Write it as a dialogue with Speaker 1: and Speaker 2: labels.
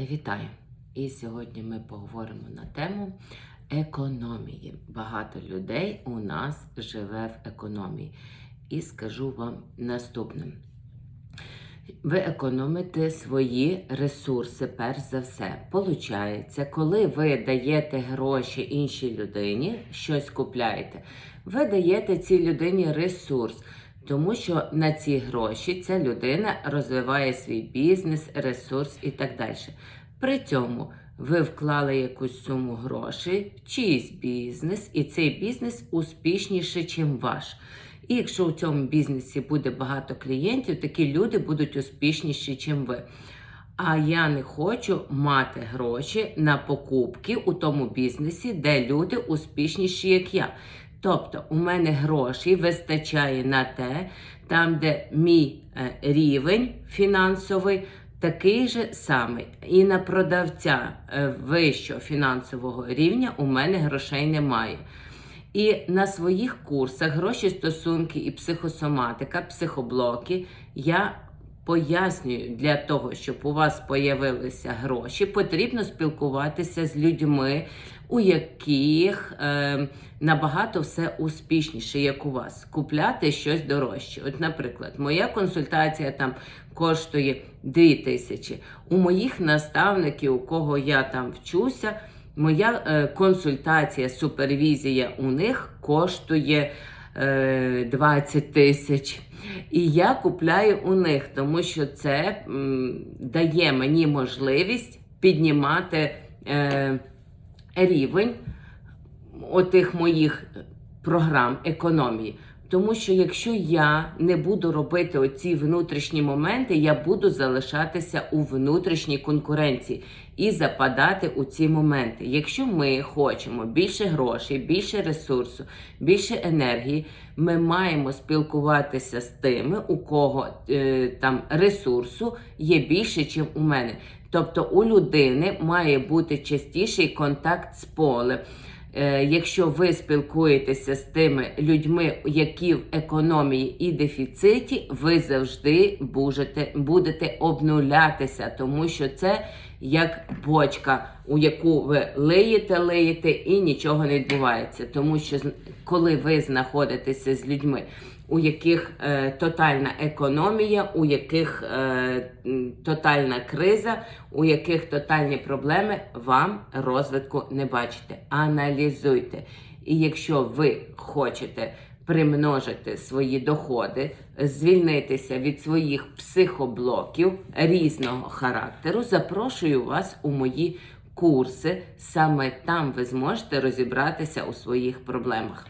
Speaker 1: Вітаю! І сьогодні ми поговоримо на тему економії. Багато людей у нас живе в економії. І скажу вам наступне. Ви економите свої ресурси, перш за все. Получається, коли ви даєте гроші іншій людині, щось купляєте, ви даєте цій людині ресурс. Тому що на ці гроші ця людина розвиває свій бізнес, ресурс і так далі. При цьому ви вклали якусь суму грошей в чийсь бізнес, і цей бізнес успішніший, ніж ваш. І якщо у цьому бізнесі буде багато клієнтів, такі люди будуть успішніші, ніж ви. А я не хочу мати гроші на покупки у тому бізнесі, де люди успішніші, як я. Тобто у мене грошей вистачає на те, там, де мій е, рівень фінансовий такий же самий. І на продавця е, вищого фінансового рівня у мене грошей немає. І на своїх курсах гроші, стосунки і психосоматика, психоблоки я пояснюю, для того, щоб у вас появилися гроші, потрібно спілкуватися з людьми, у яких е, набагато все успішніше, як у вас, купляти щось дорожче. От, наприклад, моя консультація там коштує 2 тисячі. У моїх наставників, у кого я там вчуся. Моя е, консультація, супервізія у них коштує 20 тисяч. І я купляю у них, тому що це дає мені можливість піднімати е, рівень отих моїх програм економії. Тому що якщо я не буду робити оці внутрішні моменти, я буду залишатися у внутрішній конкуренції і западати у ці моменти. Якщо ми хочемо більше грошей, більше ресурсу, більше енергії, ми маємо спілкуватися з тими, у кого е, там ресурсу є більше, ніж у мене. Тобто у людини має бути частіший контакт з полем. Е, Якщо ви спілкуєтеся з тими людьми, які в економії і дефіциті, ви завжди будете, будете обнулятися, тому що це як бочка, у яку ви лиєте, лиєте і нічого не відбувається. Тому що коли ви знаходитеся з людьми, у яких е, тотальна економія, у яких е, тотальна криза, у яких тотальні проблеми, вам розвитку не бачите. Аналізуйте. І якщо ви хочете примножити свої доходи, звільнитися від своїх психоблоків різного характеру, запрошую вас у мої курси. Саме там ви зможете розібратися у своїх проблемах.